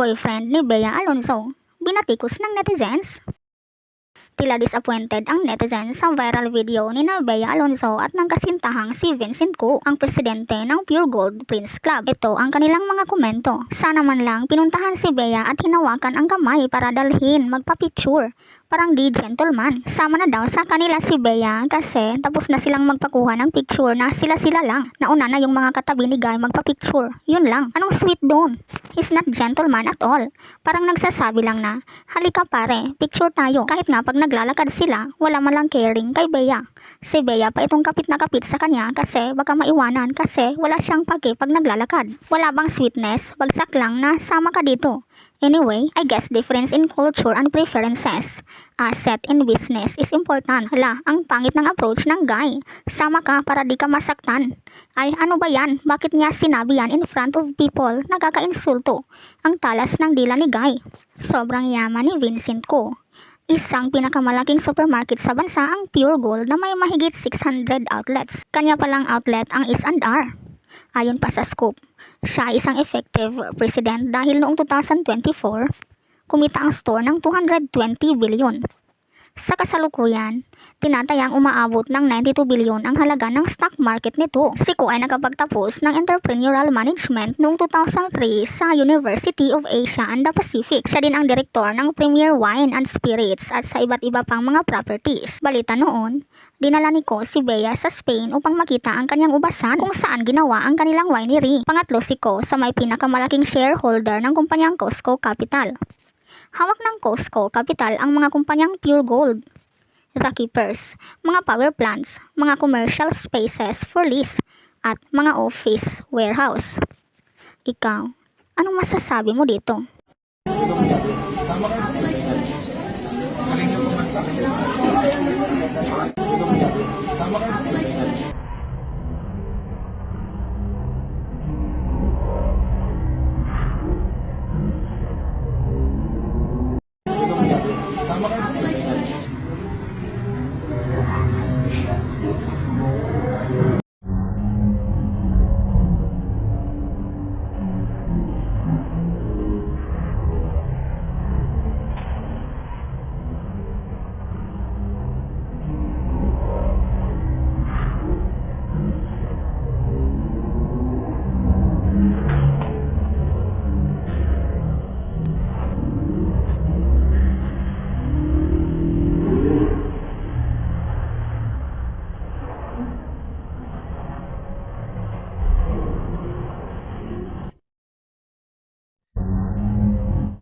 ex-boyfriend ni Bea Alonzo, binatikos ng netizens. Tila disappointed ang netizens sa viral video ni na Bea Alonzo at ng kasintahang si Vincent Ko, ang presidente ng Pure Gold Prince Club. Ito ang kanilang mga komento. Sana man lang pinuntahan si Bea at hinawakan ang kamay para dalhin magpa-picture. Parang di gentleman. Sama na daw sa kanila si Bea kasi tapos na silang magpakuha ng picture na sila-sila lang. Nauna na yung mga katabi ni Guy magpa-picture. Yun lang. Anong sweet doon? He's not gentleman at all. Parang nagsasabi lang na, halika pare, picture tayo. Kahit nga pag naglalakad sila, wala man lang caring kay Bea. Si Bea pa itong kapit na kapit sa kanya kasi baka maiwanan kasi wala siyang pake pag naglalakad. Wala bang sweetness? Bagsak lang na sama ka dito. Anyway, I guess difference in culture and preferences. Asset in business is important. Hala, ang pangit ng approach ng guy. Sama ka para di ka masaktan. Ay, ano ba yan? Bakit niya sinabi yan in front of people? Nakaka-insulto. Ang talas ng dila ni Guy. Sobrang yaman ni Vincent ko. Isang pinakamalaking supermarket sa bansa ang Pure Gold na may mahigit 600 outlets. Kanya palang outlet ang S&R. Ayon pa sa scoop, siya ay isang effective president dahil noong 2024, kumita ang store ng 220 billion. Sa kasalukuyan, tinatayang umaabot ng 92 bilyon ang halaga ng stock market nito. Si Ko ay nakapagtapos ng entrepreneurial management noong 2003 sa University of Asia and the Pacific. Siya din ang direktor ng Premier Wine and Spirits at sa iba't iba pang mga properties. Balita noon, dinala ni Ko si Bea sa Spain upang makita ang kanyang ubasan kung saan ginawa ang kanilang winery. Pangatlo si Ko sa may pinakamalaking shareholder ng kumpanyang Costco Capital. Hawak ng Costco Capital ang mga kumpanyang Pure Gold, The Keepers, mga power plants, mga commercial spaces for lease, at mga office warehouse. Ikaw, anong masasabi mo dito? Sama ka